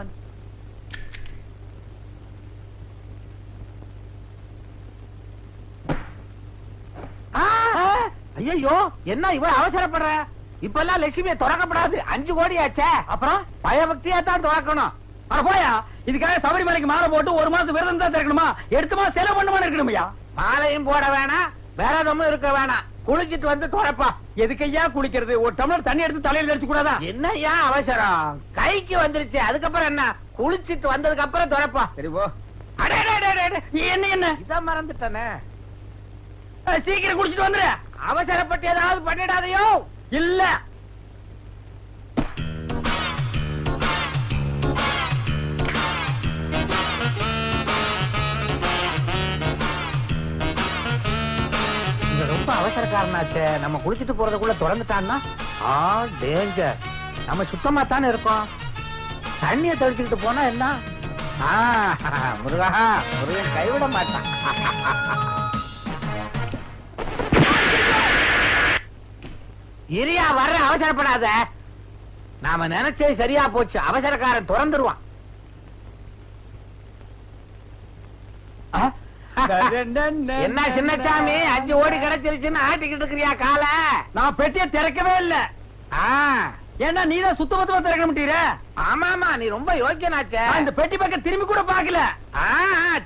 வந்து ஐயோ என்ன இவ்வளவு அவசரப்படுற? இப்ப எல்லாம் லட்சுமியை திறக்கப்படாது. அஞ்சு கோடி ஆச்சே அப்புறம்? பயபக்தியா தான் திறக்கணும் போயா இதுக்காக சபரிமலைக்கு மாலை போட்டு ஒரு மாசம் விரதம் தான் திறக்கணுமா எடுத்து செலவு பண்ணுமா இருக்கணுமையா? மாலையும் போட வேணாம் விரதமும் இருக்க வேணாம். குளிச்சிட்டு வந்து துறப்பா. எதுக்கையா குளிக்கிறது? ஒரு டம்ளர் தண்ணி எடுத்து தலையில அடிச்சு கூடாதா? என்னய்யா அவசரம்? கைக்கு வந்துருச்சு. அதுக்கப்புறம் என்ன? குளிச்சிட்டு வந்ததுக்கு அப்புறம் துறப்பா சரி போ. என்ன என்ன? இத மறந்துட்டனே. சீக்கிரம் குடிச்சிட்டு வந்துரு. அவசரப்பட்டு ஏதாவது பண்ணிடாதையோ? இல்ல. அவசரக்காரனாச்சே. நம்ம குளிச்சுட்டு போறதுக்குள்ள திறந்துட்டான்னா? ஆ டேஞ்சர் நம்ம சுத்தமா தானே இருக்கோம். தண்ணிய தெளிச்சுக்கிட்டு போனா என்ன? முருகா முருகன் கைவிட மாட்டான். இரியா வர்ற அவசரப்படாத. நாம நினைச்சது சரியா போச்சு. அவசரக்காரன் திறந்துருவான். என்ன சின்னசாமி அஞ்சு ஓடி கிடைச்சிருச்சுன்னு ஆட்டிக்கிட்டு இருக்கிறியா கால? நான் பெட்டியை திறக்கவே இல்ல. ஏன்னா நீ தான் சுத்த மொத்தமா திறக்க மாட்டீர? ஆமாமா நீ ரொம்ப யோக்கியனாச்சே. இந்த பெட்டி பக்கம் திரும்பி கூட பாக்கல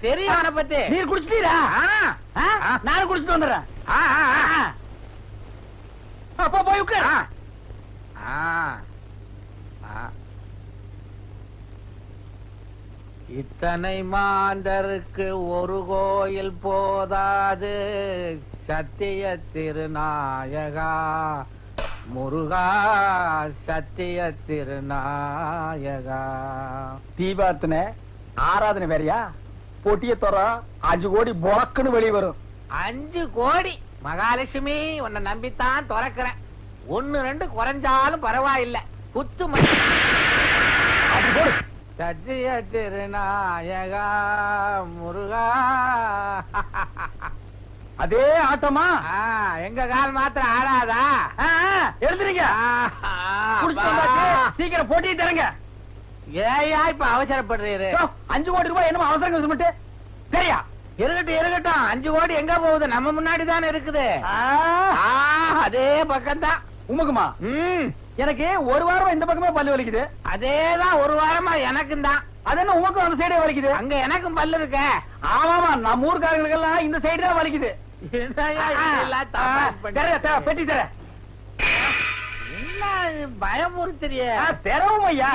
தெரியும் அவனை பத்தி. நீர் குடிச்சிட்டீரா? நானும் குடிச்சிட்டு வந்துடுறேன். அப்பா போய் உட்கார். ஆ. ஆ. ஆ. இத்தனை மாந்தருக்கு ஒரு கோயில் போதாது. சத்திய திருநாயகா. முருகா சத்திய திருநாயகா. தீபார்த்தனை ஆராதனை வேறயா? பொட்டிய தர அஞ்சு கோடி பொறக்குன்னு வெளியே வரும். அஞ்சு கோடி. மகாலட்சுமி உன்னை நம்பித்தான் திறக்கிறேன். ஒண்ணு ரெண்டு குறைஞ்சாலும் பரவாயில்ல. மணி அஞ்சு கோடி. சத்திய திருநாயகா முருகா. அதே ஆட்டமா? எங்க கால் மாத்திரம் ஆடாதா. வந்தாச்சு. சீக்கிரம் போட்டி தரங்க. ஏயா இப்ப அவசரப்படுறீரு. அஞ்சு கோடி ரூபாய் என்னமோ அவசரம் மட்டும் சரியா? இருக்கட்டும் இருக்கட்டும். அஞ்சு கோடி எங்க போகுது? நம்ம முன்னாடி தானே இருக்குது. அதே பக்கம்தான். உமக்குமா? ம். எனக்கு ஒரு வாரம் இந்த பக்கமே பல்லு வலிக்குது? அதேதான் ஒரு வாரமா எனக்கும் தான். அது என்ன உமக்கும் அந்த சைடே வலிக்குது? அங்க எனக்கும் பல்லு இருக்க. ஆமாமா நம்ம ஊர்க்காரங்களுக்கெல்லாம் இந்த சைடு தான் வலிக்குது. பெட்டி தர பயமுறுத்துறிய? தெரவும் ஐயா.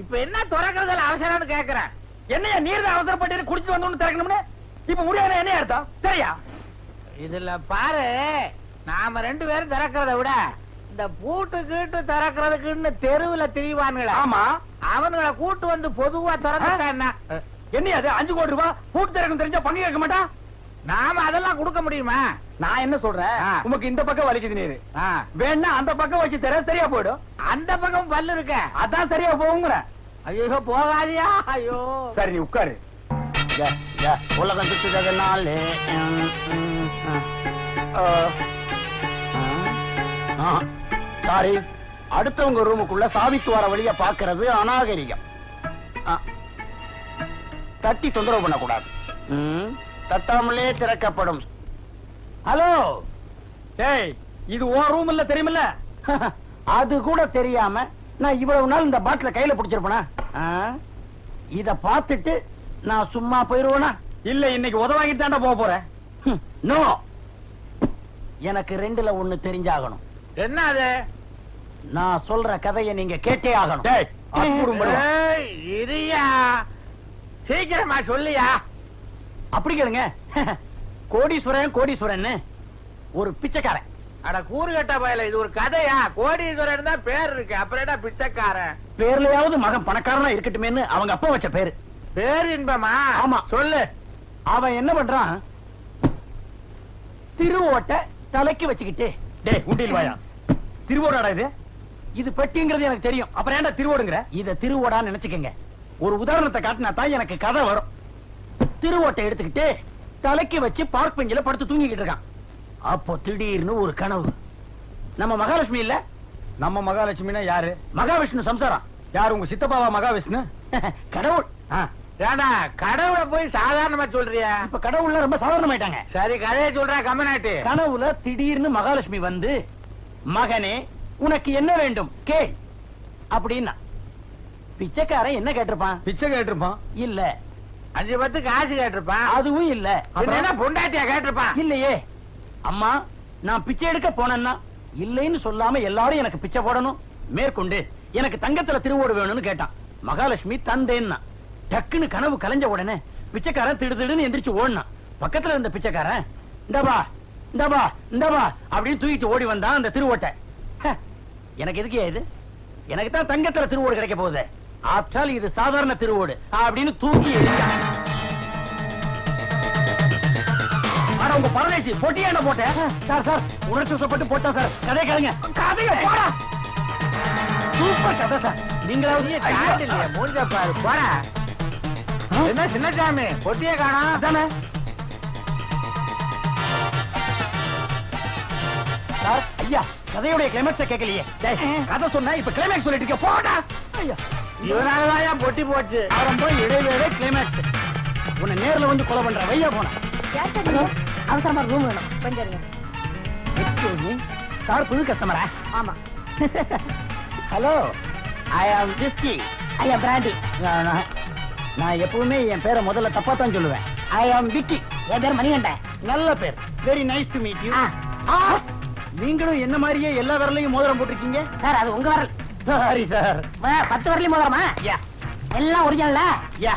இப்ப என்ன திறக்கிறதுல அவசரம்னு கேக்குறேன். என்னையா நீர் தான் அவசரப்பட்டு குடிச்சிட்டு வந்தோம்னு திறக்கணும்னு? இப்ப முடியாது என்ன அர்த்தம்? சரியா? இதுல பாரு நாம ரெண்டு பேரும் திறக்கிறத விட இந்த பூட்டு கீட்டு திறக்கிறதுக்குன்னு தெருவுல திரிவானுங்கள? ஆமா. அவனுங்களை கூட்டு வந்து பொதுவா திறந்துட்டா என்ன? என்னையா அது? அஞ்சு கோடி ரூபாய் பூட்டு திறக்கும் தெரிஞ்சா பங்கு கேட்க மாட்டான் நாம அதெல்லாம் கொடுக்க முடியுமா? நான் என்ன சொல்றேன்? ஆ. உமக்கு இந்த பக்கம் வலிக்குது நீரு. ஆ, வேணா அந்த பக்கம் வச்சு தர சரியா போயிடும். அந்த பக்கம் பல்லு இருக்க. அதான் சரியா போகுங்கிற. ஐயோ போகாதியா? ஐயோ. சரி நீ உட்காரு. உலகம் சுத்துறதுனால சாரி அடுத்தவங்க ரூமுக்குள்ள சாவித்து வர வழிய பாக்குறது அநாகரிகம். தட்டி தொந்தரவு பண்ணக்கூடாது. தட்டாமலே திறக்கப்படும். ஹலோ டேய் இது ஓ ரூம் இல்ல தெரியுமில்ல? அது கூட தெரியாம நான் இவ்வளவு நாள் இந்த பாட்டில கையில பிடிச்சிருப்பேனா? இத பார்த்துட்டு நான் சும்மா போயிருவேனா? இல்ல இன்னைக்கு உதவாங்கிட்டு தாண்டா போக போறேன். நோ. எனக்கு ரெண்டுல ஒண்ணு தெரிஞ்சாகணும். என்ன அது? நான் சொல்ற கதையை நீங்க கேட்டே ஆகணும். இரியா சீக்கிரமா சொல்லியா. அப்படி கேளுங்க. கோடீஸ்வரன் கோடீஸ்வரன் ஒரு பிச்சைக்காரன். அட கூறு கட்ட பயல இது ஒரு கதையா? கோடீஸ்வரன் தான் பேர் இருக்கு. அப்புறம் என்ன பிச்சைக்காரன்? பேர்லயாவது மகன் பணக்காரனா இருக்கட்டுமேன்னு அவங்க அப்பா வச்ச பேரு. பேர் இன்பமா? ஆமா. சொல்லு. அவன் என்ன பண்றான்? திருவோட்டை தலைக்கு வச்சுக்கிட்டு. டேய் உண்டியில் வாயா. திருவோடாடா இது? இது பெட்டிங்கிறது எனக்கு தெரியும். அப்புறம் ஏன்டா திருவோடுங்கிற? இத திருவோடான்னு நினைச்சுக்கங்க. ஒரு உதாரணத்தை காட்டினா தான் எனக்கு கதை வரும். திருவோட்டை எடுத்துக்கிட்டு தலைக்கு வச்சு பார்க் பெஞ்சில படுத்து தூங்கிக்கிட்டு இருக்கான். அப்போ திடீர்னு ஒரு கனவு. நம்ம மகாலட்சுமி இல்ல? நம்ம மகாலட்சுமினா யாரு? மகாவிஷ்ணு சம்சாரம். யார் உங்க சித்தப்பாவா மகாவிஷ்ணு? கடவுள். ஆ. ஏண்டா கடவுளை போய் சாதாரணமா சொல்றியா? இப்ப கடவுள்ல ரொம்ப சாதாரணமாயிட்டாங்க. சரி கதையை சொல்ற கம்மநாட்டு. கனவுல திடீர்னு மகாலட்சுமி வந்து மகனே உனக்கு என்ன வேண்டும்? கே அப்படின்னா. பிச்சைக்காரன் என்ன கேட்டிருப்பான்? பிச்சை கேட்டிருப்பான். இல்ல. அஞ்சு பத்து காசு கேட்டிருப்பான். அதுவும் இல்ல. என்ன பொண்டாட்டியா கேட்டிருப்பான்? இல்லையே. அம்மா நான் பிச்சை எடுக்க போனேன்னா இல்லைன்னு சொல்லாம எல்லாரும் எனக்கு பிச்சை போடணும். மேற்கொண்டு எனக்கு தங்கத்துல திருவோடு வேணும்னு கேட்டான். மகாலட்சுமி தந்தேன்னா. டக்குன்னு கனவு கலைஞ்ச உடனே பிச்சைக்காரன் திடு திடுன்னு எந்திரிச்சு ஓடினான். பக்கத்துல இருந்த பிச்சைக்காரன் இந்தபா இந்தபா இந்தபா அப்படின்னு தூக்கிட்டு ஓடி வந்தான் அந்த திருவோட்டை. எனக்கு எதுக்கு இது? எனக்கு தான் தங்கத்துல திருவோடு கிடைக்க போகுது. ஆப்டால் இது சாதாரண திருவோடு. அப்படின்னு தூக்கி உங்க பரதேசி பொட்டியான போட்டேன் சார் சார் உணர்ச்சி வசப்பட்டு போட்டா சார். கதை கேளுங்க. கதைய போடா. சூப்பர் கதை சார். நீங்களாவது மூஞ்ச பாரு போடா. என்ன சின்னசாமி பொட்டிய காணோம். அதானே? சார். ஐயா கதையுடைய கிளைமேக்ஸ கேட்கலையே. கதை சொன்னா இப்ப கிளைமேக்ஸ் சொல்லிட்டு இருக்க போடா. இவனாலதான் பொட்டி போச்சு. ஆரம்பம் இடைவேளை கிளைமேக்ஸ் உன்னை நேர்ல வந்து கொலை பண்ற வையா போனா. அவசரமா ரூம் வேணும். கொஞ்சம் இருங்க. எக்ஸ்கியூஸ் மீ சார் புது கஸ்டமரா ஆமா. ஹலோ. ஐ ஆம் விஸ்கி ஐயா பிராண்டி நான் எப்பவுமே என் பேரை முதல்ல தப்பா தான் சொல்லுவேன். ஐ ஆம் விக்கி என் பேர் மணிகண்டன். நல்ல பேர். Very nice to meet you ஆ. நீங்களும் என்ன மாதிரியே எல்லா விரலையும் மோதிரம் போட்டிருக்கீங்க? சார் அது உங்க வரல். சாரி சார் பத்து வரலையும் முதலமா யா. எல்லாம் ஒரிஜினலா யா.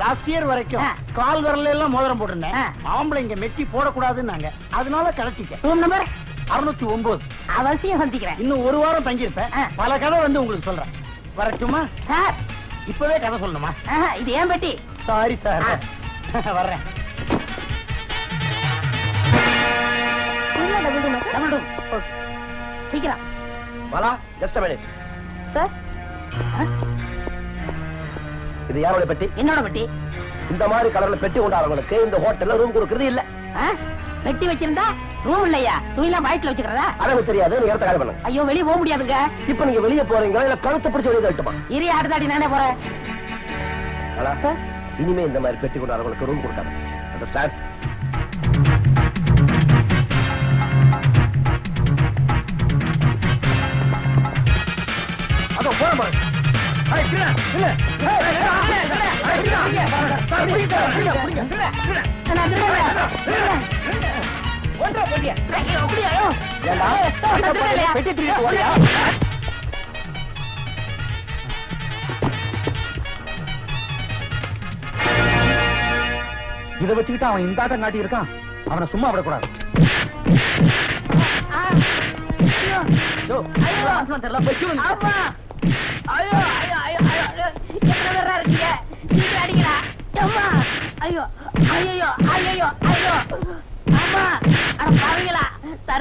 லாஸ்ட் இயர் வரைக்கும். கால் விரல்ல எல்லாம் மோதிரம் போட்டிருந்தேன். ஆம்பளைங்க மெட்டி போடக்கூடாதுன்னாங்க. அதனால கடைச்சிட்டேன் ரூம் நம்பர் அறுநூத்தி ஒன்பது. அவசியம் சந்திக்கிறேன். இன்னும் ஒரு வாரம் தங்கியிருப்பேன். பல கதை வந்து உங்களுக்கு சொல்றேன். வரட்டுமா? சார். இப்பவே கதை சொல்லணுமா? இது ஏன் பெட்டி? சாரி சார் வர்றேன் ரூம் சீக்கிரம். Bala just minute sir? இது யாரோட பெட்டி? என்னோட பெட்டி. இந்த மாதிரி கலர்ல பெட்டி கொண்டாடுறவங்களுக்கு இந்த ஹோட்டல்ல ரூம் கொடுக்கறது இல்ல? பெட்டி வச்சிருந்தா ரூம் இல்லையா? துணிலாம் வயிற்றுல வச்சுக்கிறதா? அளவு தெரியாது நீங்க இடத்த காலி பண்ணுங்க ஐயோ வெளிய போக முடியாதுங்க. இப்ப நீங்க வெளிய போறீங்க இல்ல கழுத்தை பிடிச்சு வெளியே தட்டுமா இரு அடுத்தாடி நானே போறேன். இனிமே இந்த மாதிரி பெட்டி கொண்டாடுறவங்களுக்கு ரூம் கொடுக்காத. அண்டர்ஸ்டாண்ட் இதை வச்சுக்கிட்டு அவன் இந்த ஆட்டம் காட்டி இருக்கான் அவனை சும்மா விடக்கூடாது. ஐயோ. ஐயோ. அம்மா. ஐயோ, ஐயோ, ஐயோ, ஐயோ,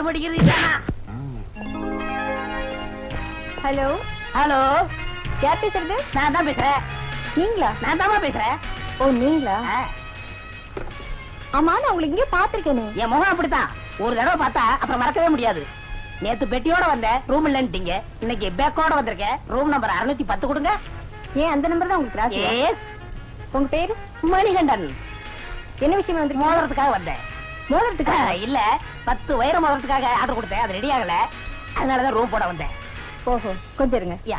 இருக்கீங்க? அம்மா. அட? ஹலோ. ஹலோ. யார் பேசுறது? நான் தான் பேசுறேன். நீங்களா? நான் தாமா பேசுறேன். ஓ நீங்களா? ஆமா நான் உங்களை இங்கே பாத்திருக்கேனே என் முகம் அப்படித்தான். ஒரு தடவை பார்த்தா அப்புறம் மறக்கவே முடியாது. நேத்து பெட்டியோட வந்தேன். ரூம் இல்லன்ட்டீங்க இன்னைக்கு பேக்கோட வந்திருக்கேன். ரூம் நம்பர் அறுநூத்தி பத்து கொடுங்க. ஏன் அந்த நம்பர் தான் உங்களுக்கு ராசி? எஸ் உங்க பேரு? மணிகண்டன். என்ன விஷயமா வந்து மோதிரத்துக்காக வந்தேன். மோதிரத்துக்கா? ஆ, இல்ல. பத்து வயிறு மோதிரத்துக்காக ஆர்டர் கொடுத்தேன். அது ரெடி ஆகல. அதனாலதான் ரூம் போட வந்தேன். ஓஹோ கொஞ்சம் இருங்க. யா.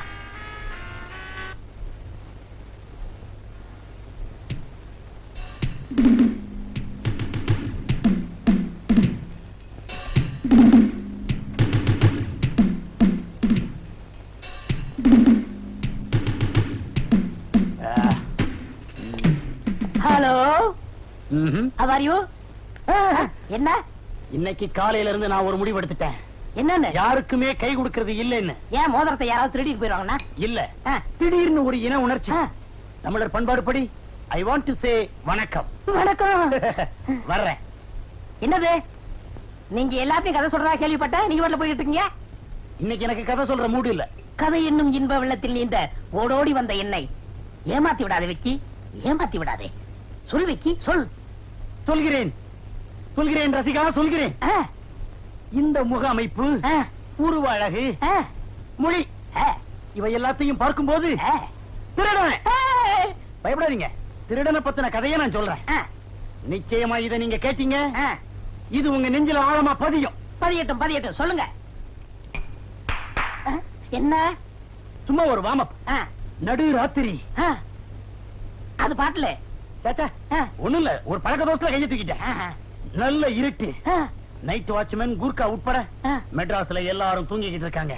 ம்ஹும். அவர் யூ என்ன? இன்னைக்கு காலையில இருந்து நான் ஒரு முடிவு எடுத்துட்டேன் என்னன்னு? யாருக்குமே கை கொடுக்கறது இல்லைன்னு. ஏன் மோதிரத்தை யாராவது திருடிட்டு போயிருவாங்கன்னா இல்ல. திடீர்னு ஒரு இன உணர்ச்சி. தமிழர் பண்பாடுபடி ஐ வாண்ட் டு சே வணக்கம். வணக்கம். வர்றேன். என்னது? நீங்க எல்லாத்தையும் கதை சொல்றதா கேள்விப்பட்டேன் நீங்க வீட்டுல போயிட்டு இருக்கீங்க? இன்னைக்கு எனக்கு கதை சொல்ற மூடு இல்ல. கதை என்னும் இன்ப வெள்ளத்தில் நீந்த ஓடோடி வந்த என்னை. ஏமாத்தி விடாதே விக்கி. ஏமாத்தி விடாதே. சொல் விக்கி சொல். சொல்கிறேன். சொல்கிறேன் ரசிகா சொல்கிறேன். இந்த முக அமைப்பு உருவ அழகு மொழி. இவை எல்லாத்தையும் பார்க்கும்போது ஆ, திருடன். பயப்படாதீங்க. திருடனை பத்தின கதையை நான் சொல்றேன். நிச்சயமா இதை நீங்க கேட்டீங்க. இது உங்க நெஞ்சில ஆழமா பதியும். பதியட்டும் பதியட்டும். சொல்லுங்க. என்ன? சும்மா ஒரு வாமப் நடு ராத்திரி. அது பாட்டுல. இல்ல ஒரு பழக்க தோசத்துல கையை தூக்கிட்டேன். நல்ல இருட்டு. நைட் வாட்ச்மேன் கூர்க்கா உட்பட மெட்ராஸ்ல எல்லாரும் தூங்கிக்கிட்டு இருக்காங்க.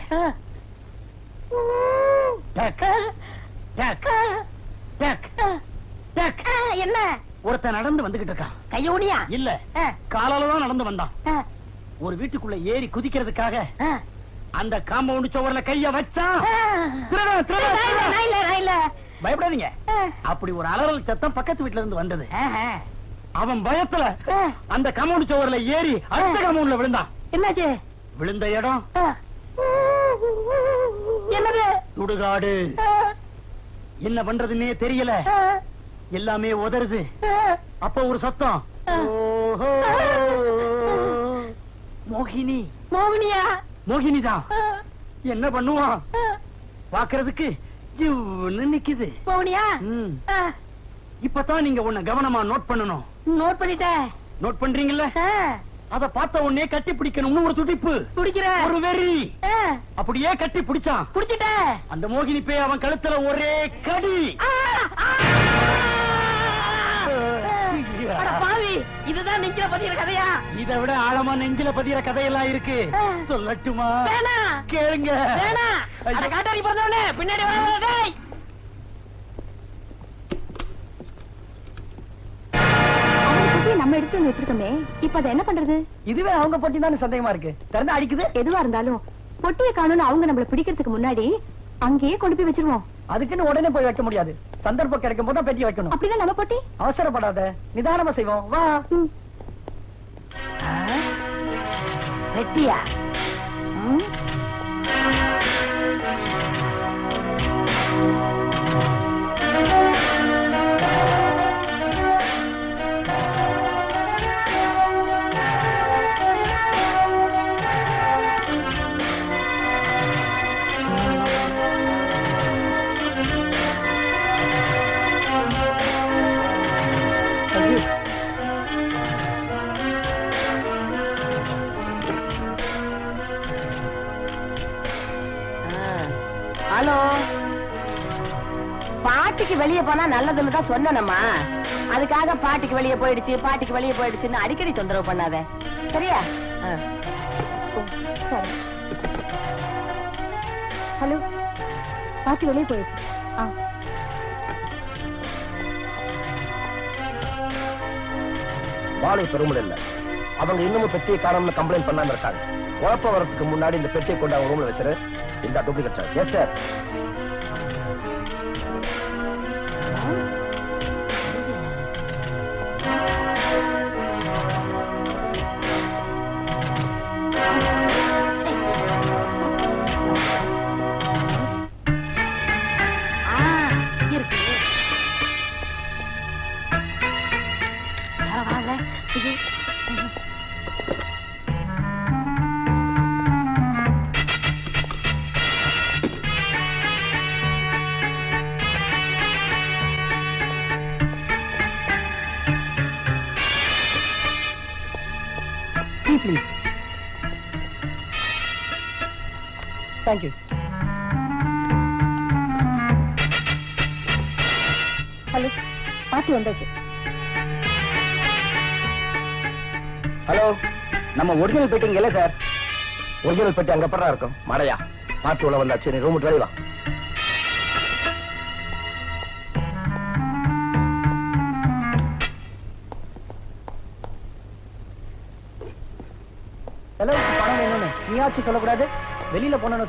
என்ன? ஒருத்தன் நடந்து வந்துகிட்டு இருக்கான். கையோனியா இல்ல. காலால தான் நடந்து வந்தான். ஒரு வீட்டுக்குள்ள ஏறி குதிக்கிறதுக்காக அந்த காம்பவுண்ட் சுவர்ல கைய வச்சான். பயப்படாதீங்க. அப்படி ஒரு அலறல் சத்தம் பக்கத்து வீட்ல இருந்து வந்தது. அவன் பயத்துல அந்த காம்பவுண்ட் சுவர்ல ஏறி அடுத்த காம்பவுண்ட்ல விழுந்தான் என்னாச்சு? விழுந்த இடம். என்னது? சுடுகாடு. என்ன பண்றதுன்னே தெரியல. எல்லாமே உதறுது. ஆ. அப்ப ஒரு சத்தம். மோகினி. மோகினியா? மோகினிதான். ஆ, என்ன பண்ணுவான். பாக்குறதுக்கு ஜிவ்னு நிக்குது. ஆ, இப்பதான் நீங்க உன்னை கவனமா நோட் பண்ணணும். நோட் பண்ணிட்டேன் நோட் பண்றீங்கல்ல? அத பார்த்த உடனே கட்டி பிடிக்கணும்னு ஒரு துடிப்பு. பிடிக்கிறேன் ஒரு வெறி. அப்படியே கட்டி பிடிச்சான். பிடிச்சிட்டேன் அந்த மோகினி பேய் அவன் கழுத்துல ஒரே கடி. இதுதான் நெஞ்சில பதிகிற கதையா? இதை விட ஆழமா நெஞ்சில பதிகிற கதையெல்லாம் இருக்கு. சொல்லட்டுமா? கேளுங்க. வேணா. அட காட்டாரி பிறந்தவனே. பின்னாடி நம்ம எடுத்து வந்து வச்சிருக்கோமே. இப்ப அதை என்ன பண்றது? இதுவே அவங்க பொட்டி தானே சந்தேகமா இருக்கு. திறந்து அடிக்குது? எதுவா இருந்தாலும் பொட்டியை காணும்னு அவங்க நம்மள பிடிக்கிறதுக்கு முன்னாடி அங்கேயே கொண்டு போய் வச்சிருவோம். அதுக்குன்னு உடனே போய் வைக்க முடியாது. சந்தர்ப்பம் கிடைக்கும் போது பெட்டி வைக்கணும். அப்படின்னா நம்ம பொட்டி? அவசரப்படாத. நிதானமா செய்வோம். வா. ம். ஹலோ. பாட்டிக்கு வெளிய போனா நல்லதுன்னு தான் சொன்னனம்மா. அதுக்காக பாட்டிக்கு வெளிய போயிடுச்சு பாட்டிக்கு வெளிய போயிடுச்சுன்னு அடிக்கடி தொந்தரவு பண்ணாத. சரியா. சரி. ஹலோ. பாட்டி வெளியே போயிடுச்சு. ஆ. வாழை பெருமல் இல்ல. அவங்க இன்னமும் பெட்டியை காணோம்னு கம்ப்ளைண்ட் பண்ணாம இருக்காங்க. குழப்பம் வரதுக்கு முன்னாடி இந்த பெட்டியை கொண்டு அவங்க ரூம்ல வச்சிரு. இந்த duplicate sir yes sir please thank you hello பாட்டி வந்தாச்சு. ஹலோ நம்ம ஒரிஜினல் பெட்டிங் இல்லை சார் ஒரிஜினல் பெட்டி அங்கே அப்புறம் இருக்கும்? மடையா. பாட்டு உள்ள வந்தாச்சு. நீ ரூம் டிரைவா செலவுக்கு பணம் வேணும்னு நீயாச்சும் சொல்லக்கூடாது. வெளியில போனோம்னு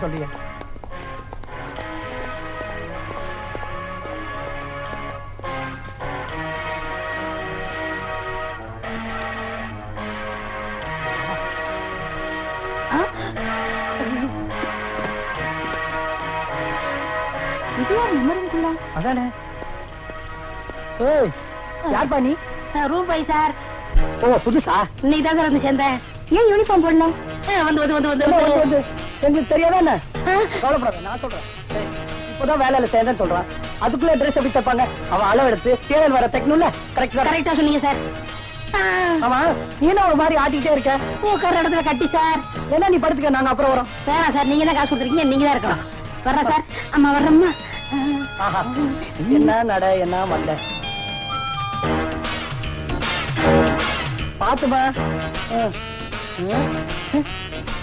ரூம்குள்ள அதானே? ஏய் நீ? ரூம் பை சார் ஓ புதுசா? இன்னைக்கு தான் சார் வந்து சேர்ந்தேன் ஏன் யூனிஃபார்ம் போடல வந்து வந்து வந்து வந்து. வந்து. எங்களுக்கு தெரியாதா என்ன? கவலைப்படாத நான் சொல்றேன். இப்பதான் வேலையில சேர்ந்தேன்னு சொல்றான். அதுக்குள்ள ட்ரெஸ் எப்படி தப்பாங்க? அவன் அளவு எடுத்து தேடல் வர தைக்கணும்ல? கரெக்ட் கரெக்டா சொன்னீங்க சார் ஆமா. நீ என்ன ஒரு மாதிரி ஆட்டிக்கிட்டே இருக்க? உட்கார இடத்துல கட்டி சார் என்ன நீ படுத்துக்க? நாங்க அப்புறம் வரோம். வேணாம் சார் நீங்க தான் காசு கொடுத்துருக்கீங்க நீங்க தான் இருக்கணும். வர்றேன் சார் அம்மா வர்றம்மா. என்ன நட என்ன மண்ட? பாத்துமா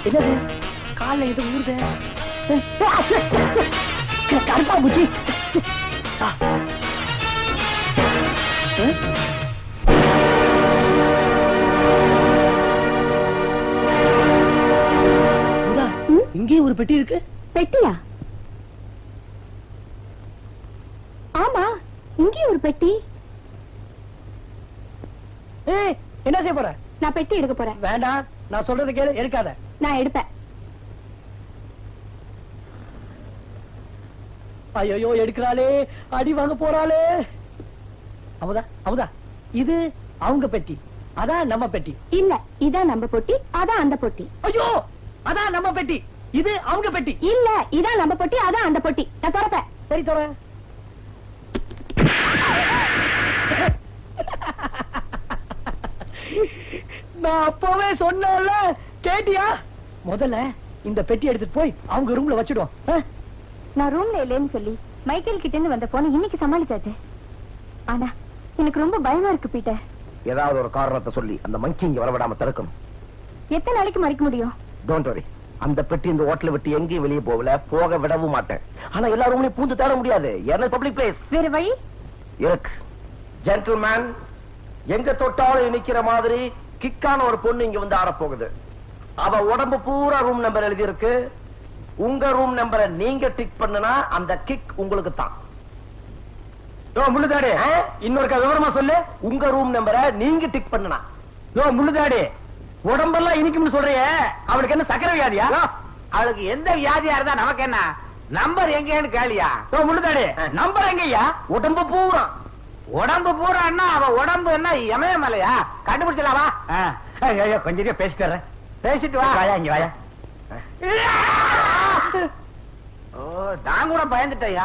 என்னது கால்ல இது ஊறுது. கருப்பா பூச்சி? இங்கேயும் ஒரு பெட்டி இருக்கு. பெட்டியா? ஆமா இங்கேயும் ஒரு பெட்டி. என்ன செய்ய போற? நான் பெட்டி எடுக்க போறேன். வேண்டாம். நான் சொல்றது கேளு எடுக்காத. நான் எடுப்பேன். ஐயோ எடுக்கிறாளே. அடி வாங்க போறாளே. அமுதா அமுதா இது அவங்க பெட்டி. அதான் நம்ம பெட்டி. இல்ல இதான் நம்ம பொட்டி அதான் அந்த பொட்டி. ஐயோ அதான் நம்ம பெட்டி. இது அவங்க பெட்டி. இல்ல இதான் நம்ம பொட்டி அதான் அந்த பொட்டி. நான் திறப்பேன் சரி தோற நான் அப்பவே சொன்னேன்ல. கேட்டியா? முதல்ல இந்த பெட்டி எடுத்துட்டு போய் அவங்க ரூம்ல வச்சிடுவோம்? நான் ரூம்ல இல்லைன்னு சொல்லி மைக்கேல் கிட்ட இருந்து வந்த போன இன்னைக்கு சமாளிச்சாச்சு. ஆனா எனக்கு ரொம்ப பயமா இருக்கு பீட்டர். ஏதாவது ஒரு காரணத்தை சொல்லி அந்த மங்கி இங்க வரவிடாம தடுக்கணும் எத்தனை நாளைக்கு மறைக்க முடியும்? டோன்ட் வரி அந்த பெட்டி இந்த ஹோட்டலை விட்டு எங்கேயும் வெளியே போகல. போக விடவும் மாட்டேன். ஆனா எல்லா ரூம்லயும் பூந்து தேட முடியாது. ஏன்னா பப்ளிக் பிளேஸ் வேற வழி? இருக்கு. ஜென்டில்மேன் எங்க தொட்டாலும் இனிக்கிற மாதிரி கிக்கான ஒரு பொண்ணு இங்க வந்து ஆடப் போகுது அவ உடம்பு பூரா ரூம் நம்பர் எழுதி இருக்கு உங்க ரூம் நம்பரை நீங்க டிக் பண்ணுனா அந்த கிக் உங்களுக்கு தான். முள்ளுதாடி இன்னொருக்கா விவரமா சொல்லு. உங்க ரூம் நம்பரை நீங்க டிக் பண்ணுனா. யோ முள்ளுதாடி உடம்பெல்லாம் இனிக்கும்னு சொல்றியே. அவளுக்கு என்ன சக்கரை வியாதியா? அவளுக்கு எந்த வியாதியா இருந்தா நமக்கு என்ன? நம்பர் எங்கேன்னு கேளியா? முள்ளுதாடி நம்பர் எங்கய்யா? உடம்பு பூரா. உடம்பு பூரான்னா அவ உடம்பு என்ன இமயமலையா கண்டுபிடிச்சலாவா ஐயோ கொஞ்சம் பேசிட்டு பேசிட்டு வா. வாயா இங்க வாயா. ஓ நான் கூட பயந்துட்டேயா